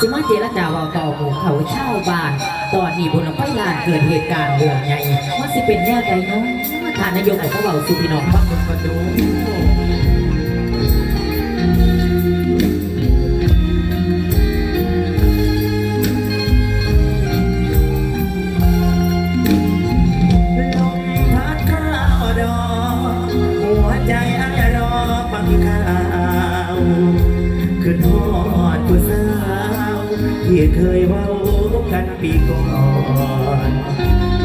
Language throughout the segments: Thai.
สมัยเจรจาว่าต่อหมู่เขาเช่าบ้าน ตอนนี้บนลำไส้ลานเกิดเหตุการณ์เรื่องใหญ่มันสิเป็นแน่ใจเนาะท่านนายกของเขาเบาสุพี่น้องฟังกันดู เคยว่ากันปีก่อน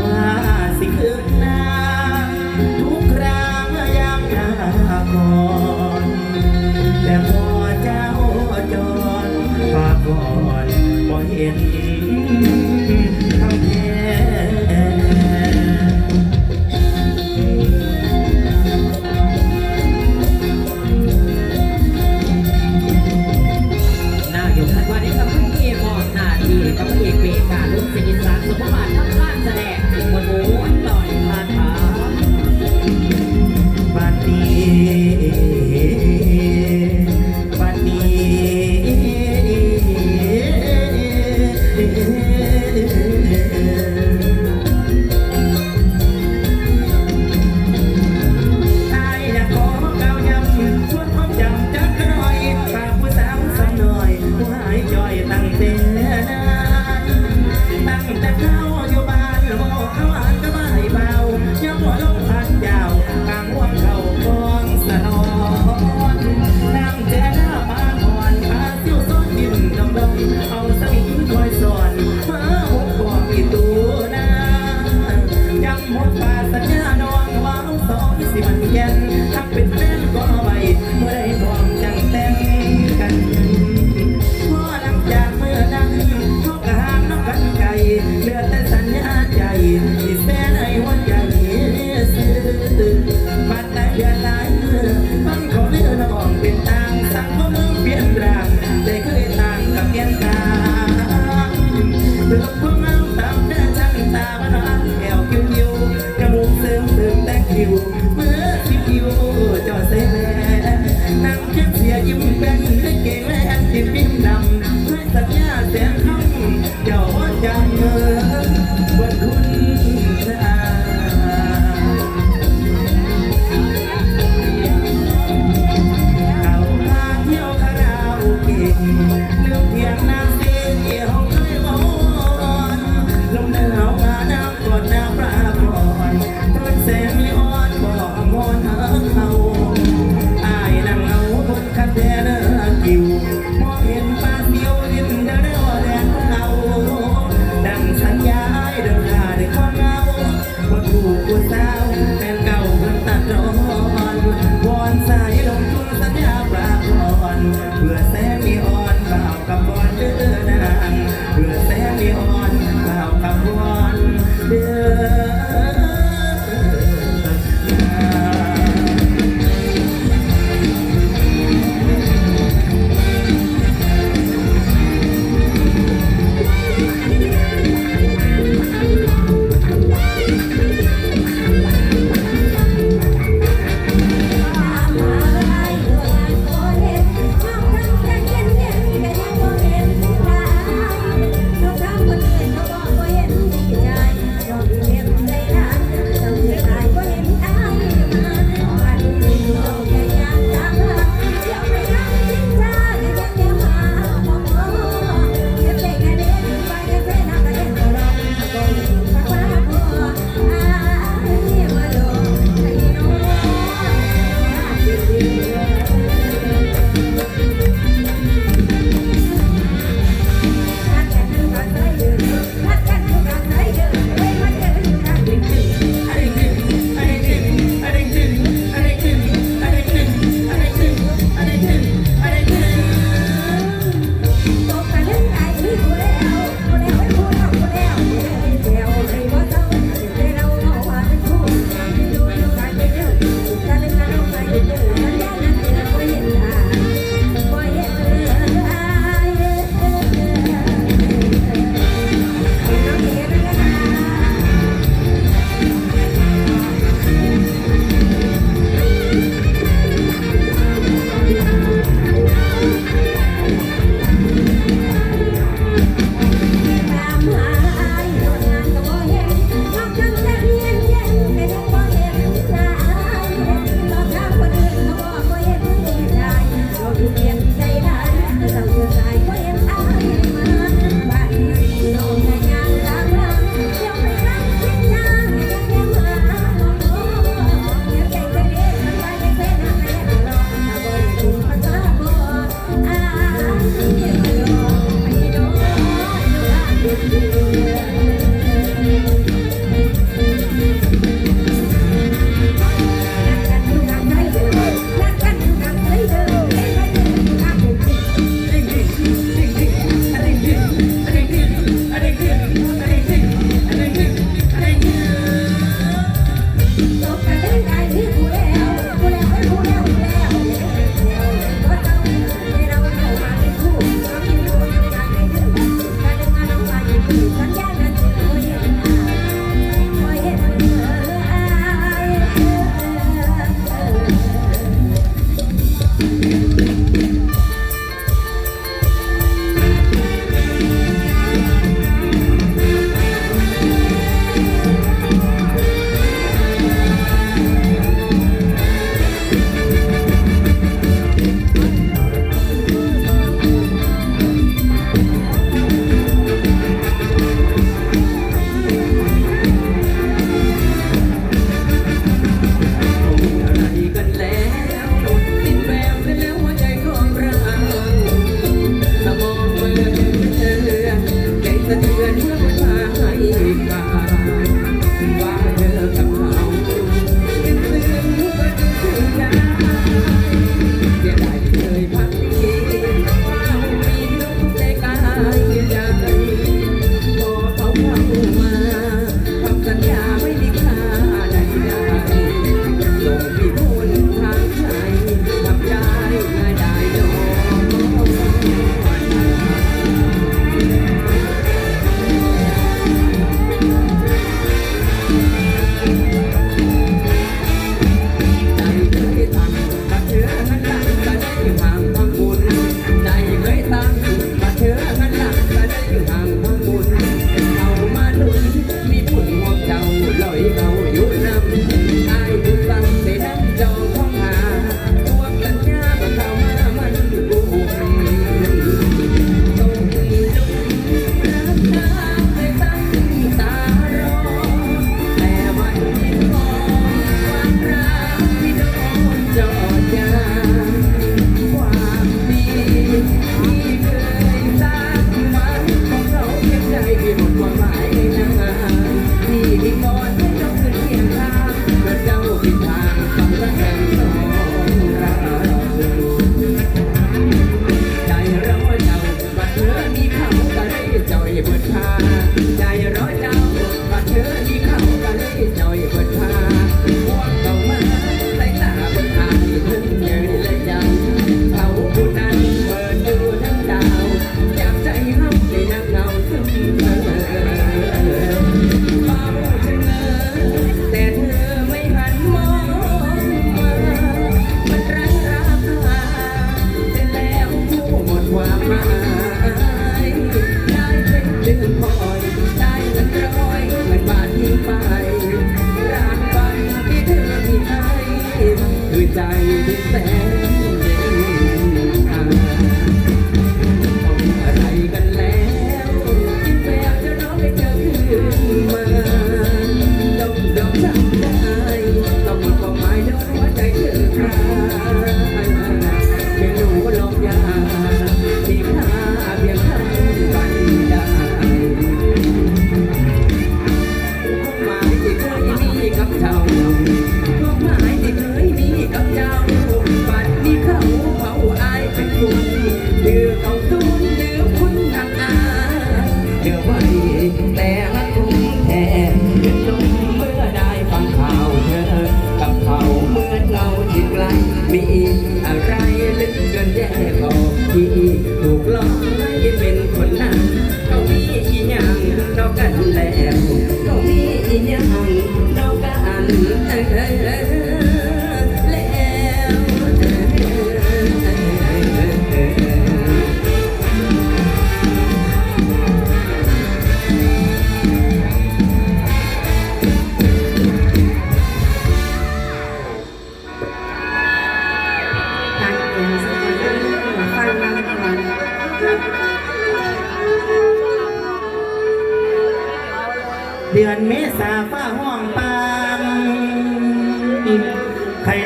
ว่าสิคืนนาทุกครางยามหนาก่อนแต่พอเจ้าจอนปากก่อนบ่เห็น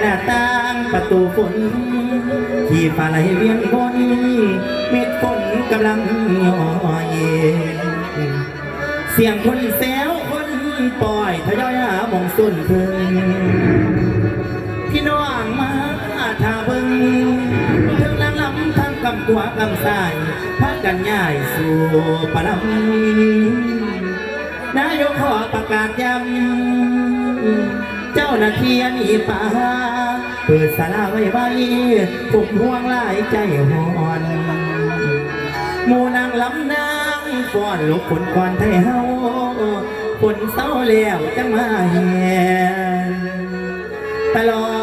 น้าต่างประตูฝนที่ฟ้าไหลเวียนบนเม็ดฝนกำลังย่อเย็นเสียงคนแซวคนปล่อยทยอยหาหมองส้นเพึงพี่น้องมาถ้าเบิ่งถึงนางลำทางกำกัวกำสายพักกันย่ายสู่ปะลำนายกขอประกาศย้ำเจ้าหน้าที่มีป่า เปิดสาราไว้ไว้ปลุกห่วงหลายใจหอนหมู่นางลำนางฟ้อนลูกฝนก่อนไทยเฮาฝนเศร้าแล้วจังมาแห่ตลอด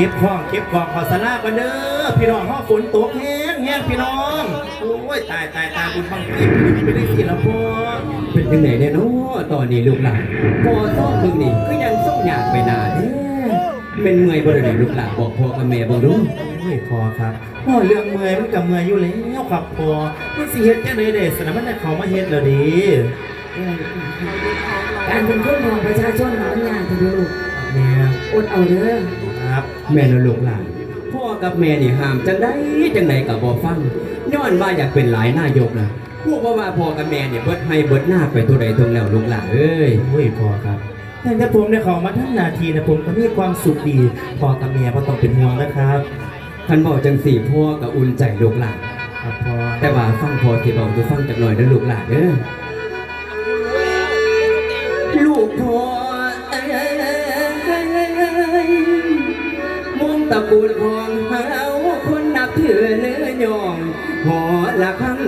ก็บของเก็บของขอสลากันเด้อพี่น้องห้อฝนตกแห้งแห้งพี่น้องโอ้ยตายตายตายบุญบังคับไปได้สิละพ่อเป็นยังไงเนี่ยเนาะตอนนี้ลูกหลานพอซ้อมมึงนี่ก็ยังส่งอยากไปนานแท้เป็นเมื่อยบ่ได้ลูกหลานบอกพ่อกับแม่บ่รู้โอ้ยพอครับพ่อเรื่องเมื่อยมันกับเมื่อยอยู่แล้วครับพอมันสิเฮ็ดจังได๋เด้สนะมันได้เขามาเฮ็ดแล้วดีการเป็นคนของประชาชนมันยากทีเดียว ลูกเนี่ยอดเอาเด้อครับแม่และลูกหลานพ่อกับแม่นี่ห้ามจังไดจังไดก็บ่ฟังย้อนว่าอยากเป็นหลายนายกนะพวกว่าว่าพ่อกับแม่เนี่ยเบิดให้เบิดหน้าไปตัวใดตรงแล้วลูกหลานเอ้ยโอ้ยพอครับแต่ถ้าผมได้เขอมาทั้งนาทีนะผมก็มีความสุขดีพอกับเมียบ่ต้องเป็นห่วงนะครับคันบอกจังสี่พ่อก็อุ่นใจลูกหลานครับพอแต่ว่าฟังพอสิบอกดูฟังจักหน่อยเด้อลูกหลานเด้อลูกพ่อ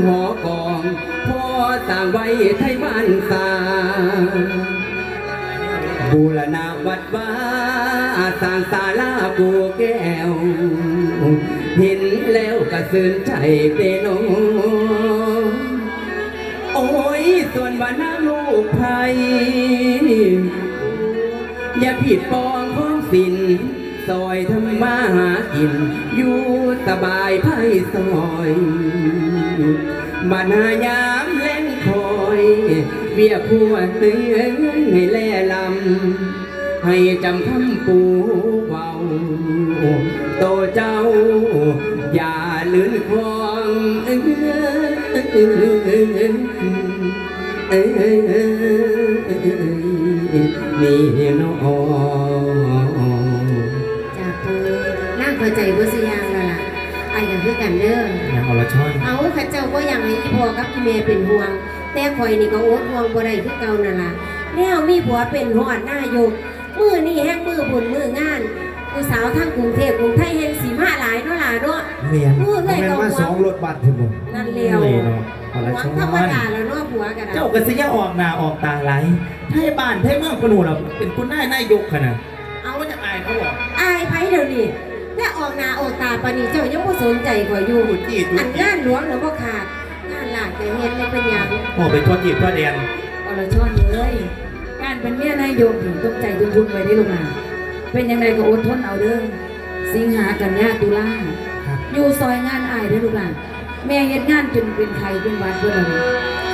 หอกองพ่อสร้างไว้ไทยบ้านตาบูรณาวัดว่าสร้างศาลาปูแก้ว เห็นแล้วก็สื่นใจเป็นองโอ้ยส่วนบ้านน้าลูกไพอย่าผิดปองของสิน ซอยทำมาหากิน อยู่สบายไพ่ซอยมานายามเล่นคอยเบี้ยผัวเตือนให้แล่ลำ ให้จำคำปูเบาโตเจ้า อย่าลืนคลองเอ้ยนี่น้องจากปูนั่ง เข้าใจว่าสิยางและล่ะไอ้กันคือกันเด้อ ยังอรชอนเอาข้าเจ้าก็ยังให้อีพ่อกับอีแม่เป็นห่วง แต่ข่อยนี่ก็อดห่วงบ่ได้คือเก่านั่นล่ะแล้วมีผัวเป็นหอดหน้ายกมือนี่แห้งมือบุญมืองานผู้สาวทั้งกรุงเทพกรุงไทยแห่งสีมาหลายเนาะล่ะเนาะ เมียนมือเลยก็หวงรถบัสถึงบ่นั่นเลียวเลยเนาะอรหวชงอธรรมดาแล้วเนาะผัวกันเจ้าก็สิยาออกหน้าออกตาไหลไทยบ้านไทยเมืองคนหนูเราเป็นคุณนายนายกขนาดเอาว่าจะอายเขาบอกอายไผเดี๋ยวนี้ น้าออกตาปานนี้เจ้ายังบ่สนใจข่อยอยู่ตุจีตุอันจีงานหลวงหรือบ่ขาดงานหลากแต่เฮ็ดได้เป็นหยังโอ้เป็นตัวจีบตัวแดนอรชรเลยการเป็นเมียนายโยมถึงต้องใจยุ่งๆไว้ได้ลงมาเป็นยังไงก็อดทนเอาเด้อสิงหากันยาตุลาครับอยู่ซอยงานอายเด้อลูกหลานแม่เฮ็ดงานจนเป็นไข้เป็นหวัดเบิ่นแล้ว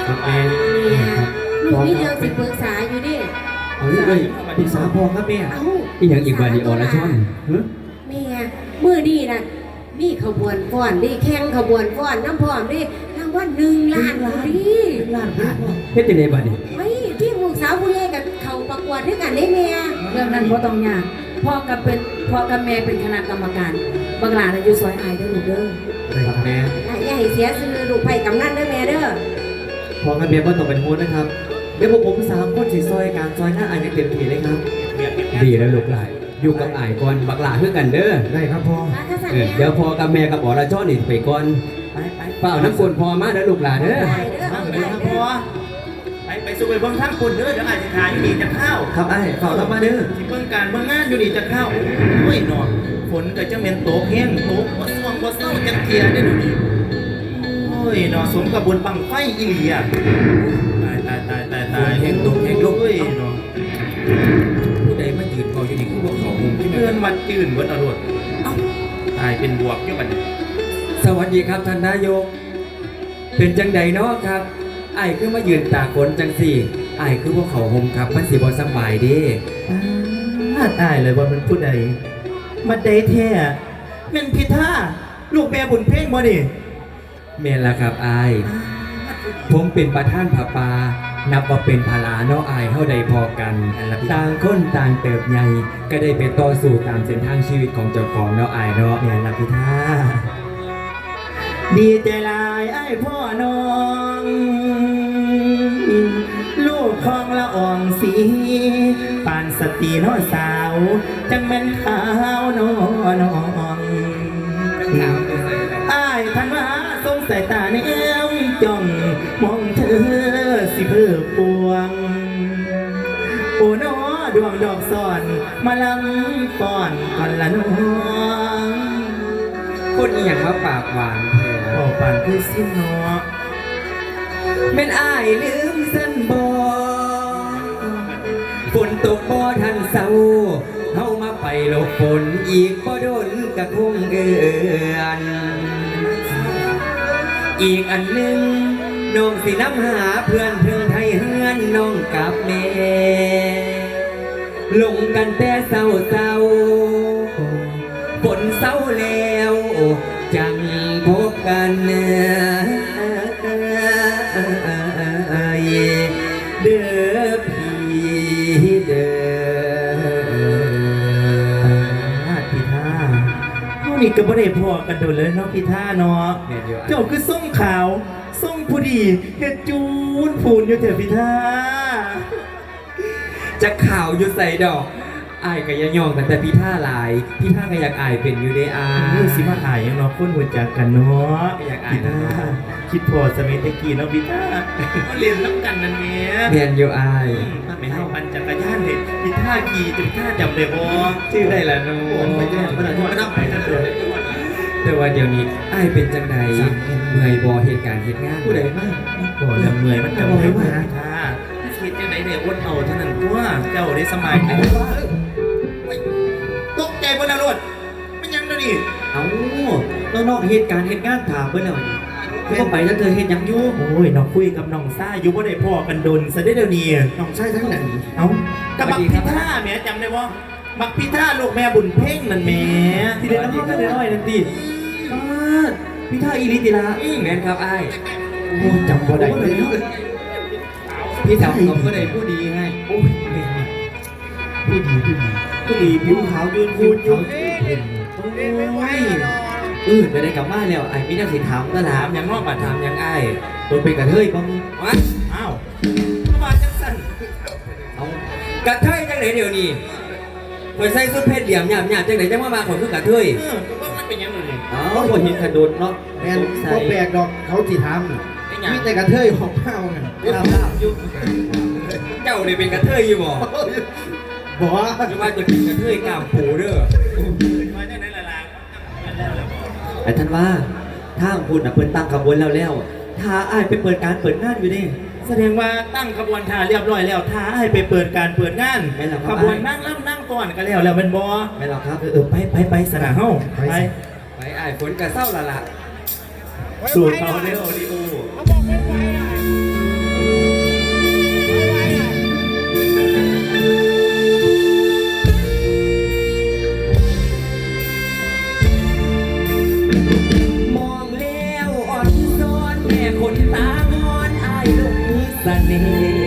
ครับแม่เนี่ยลูกมีเรื่องสิปรึกษาอยู่ดิเอาเลยปรึกษาพ่อครับแม่เอ้าอีหยังอีกวันนี้อรชอนฮะแม่มื้อนี้น่ะมีขบวนฟ้อนดิแข่งขบวนฟ้อนน้ำพร้อมดิรางวัล1ล้านดิล้านบาทเฮ็ดจังไดบัดนี้ไอ้ที่ลูกสาวผู้ใหญ่กับเขาประกวดด้วยกันได้แม่เรื่องนั้นบ่ต้องยากพ่อกับเป็นพ่อกับแม่เป็นคณะกรรมการบางหลานน่ะอยู่ซอยอายเด้อลูกเด้อครับแม่อย่าให้เสียชื่อลูกไผ่กำนันเด้อแม่เด้อพ่อกับแม่บ่ต้องเป็นห่วงนะครับเดี๋ยวพวกผมสามคนสิซอยการซอยหน้าอันนี้เต็มที่เลยครับดีแล้วลูกหลาน อยู่กับอายก่อนบักหลาคือกันเด้อได้ครับพ่อมาถ้าสั่นเออแม่เดี๋ยวพ่อกับแม่กับอรชอนนี่ไปก่อนไปไปเปล่าน้ำฝนพอมาเด้อลูกหลานเด้อได้เด้อทางเอาเดิได้นครับเด้พ่ออไปไปสู่ไปเบิ่งทางคุณเด้อเดี๋ยวอาจจะขายอยู่ดีจะเข้าครับไอ้เฝ้ารับมาเด้อสิเบิ่งการเบิ่งงานอยู่ดีจะเข้าโอ้ยนอนฝนก็จะเป็นโตกแห้งโตกบ่ซ่วงบ่เศร้าจักเทียได้อดูนี่โอ้ยเนาะสมกับบุญบังไฟอีหลีอะตายตายตายตายตายแห่งตกแห่งลงเฮ้ยเนาะผู้ใดมา ยืนเฝ้าอยู่นี่คือพวกเขาหุมที่เพื่อนวัดจื่นเบิดอรวดเอ้าตายเป็นบวกอยู่บัดนี้สวัสดีครับท่านนายก เป็นจังใดเนาะครับไอ้ายคือมายืนตากฝนจังสี่ไอ้ายคือพวกเขาหุมครับมันสิบ่สำบายเดีอ่าตายเลยว่ามันผู้ใดมาใดแท้แม่นพิธาลูกแม่บุญเพ่งบ่นี่แม่นละครับไอ้ายผมเป็นประธานผาปา นับว่าเป็นภาราเนาะอายเฮาได้พอกันต่างคนต่างเติบใหญ่ก็ได้ไปต่อสู้ตามเส้นทางชีวิตของเจ้าของเนาะอายเนาะแม่นละพิธาดีใจหลายไอ้พ่อน้อง ลูกของละอ่องสีปานสตรีน้อสาว จังแม่นขาวน้อน้องอ้ายท่านว่าสงสายตาแนวจ้องมองเธอ สิเพื่อปวง โอ้น้อดวงดอกซ่อนมาลังป้อนกันละน้องคนอีหยังมาปากหวานแท้โอ้ปานคือสิ้นเนาะแม่นอายลืมเส้นบ่ฝนตกบ่ทันเศร้าเฮามาไปหลบฝนอีกบ่โดนกระคงเอือนอีกอันหนึ่ง น้องสิน้ำหาเพื่อนเพื่อนไทยเฮือนน้องกับแม่ลงกันแต่เศร้าเศร้าฝนเศร้าแล้ว จังพบกันเด้อพี่เด้อพิธาเฮานี่ก็บ่ได้พอกันโดนเลยเนาะพิธาเนาะแม่นอยู่อันเจ้าคือส่งขาวส่งผู้ ดีเฮ็ดจูนพูนอยู่เถอะพิธาจะข่าวอยู่ใส่ดอกอายก็ยังยองกันแต่พี่ท่าหลาย พี่ท่าก็อยากอายเป็นอยู่ได้อานี่สิมาอายยังเนาะคนหัวจักกันเนาะอยากอายพินะธาคิดพอสมัยตะกี้เนาะพิธามาเรียนน้ำกันนั่นแหม่เรียนอยู่อายถ้าไม่ให้ปั่นจักรยานเห็นพิธาขี่จะพิธาจำได้บ่ชื่อได้ละโนไปแจ้งบ่ได้บ่ได้ไปนั่นเลย แต่ว่าเดี๋ยวนี้อายเป็นจังใดเมื่อยบอเหตุการณ์เหตุงานผู้ใดมากบ่ละเมื่อยมันจำได้บ่พิธาคิดจังได๋เนี่ยอดเอาเท่านั้นตัวเจ้าได้สบายใจตกใจบ่ล่ะรถมันยังเด้อนี่เอ้าแล้วนอกเหตุการณ์เหตุงานถามเพิ่นแล้วนี่เพิ่นไปแล้วเธอเฮ็ดหยังอยู่โอ้ยน้องคุยกับน้องซ่าอยู่บ่ได้พ่อกันดนซะได้อเดี๋ยวนี้น้องชายทั้งนั้นเอ้ากับบักพิธาแหม่จำได้บ่ บักพิธาลูกแม่บุญเพ่งนั่นแหม่ที่ได้น้ำมันก็ได้น้อยนั่นติปาดพี่ท่าอีหลิติละแม่นครับอายโอ้จำบ่ได้เลยเนาะพี่สาวผมก็ได้ผู้ดีให้โอ้ยผู้ดีผู้ดีผู้ดีผิวขาวยืนพูนอยู่โอ้ยเออจะได้กลับบ้านแล้วไอ้มีแนักสิถามก็ถาถามมอย่างนอกบัดถามอย่างอ้ายตัวเป็นกระเทยบ้างวะอ้าวก็มาจังสั่นเอากระเทยจังไหนเดี๋ยวนี้ คอยใส่สุดเพชรเหลี่ยมหยาบหยาบจังไหนจังว่ามาขนคือกระเทยเออก็ว่ามันเป็นหยังไงนี่เอ้าบ่เห็นขะโดดเนาะแม่นบ่แปลกดอกเขาที่ทเป็นหยัำงมีแต่กระเทยของเฮาน่ะลาบลาบอยู่เจ้าเนี่ยเป็นกระเทยอยู่บ่บอกว่าจะว่าจะเป็นกระเทยกล้ามปูเด้อมาจังไหนล่ะล่ะกันแล้วล่ะไอ้ท่านว่าทางพูดน่ะเพิ่นตั้งขบวนแล้วแล้วถ้าอ้ายไปเปิดการเปิดงานอยู่นี่ แสดงว่าตั้งขบวนท่าเรียบร้อยแล้วท้าให้ไปเปิดการเปิดงานไม่หรอกคขรับ บวนนั่งล่ำนั่งก่อนก็แล้วแล้วเป็นบ่ไม่หรอกครับ เออเออไปไปไปสนาเฮ้าไป ไปอายฝนกระเศร้าละละ สูตรเขาเรียกโอดิโอม เ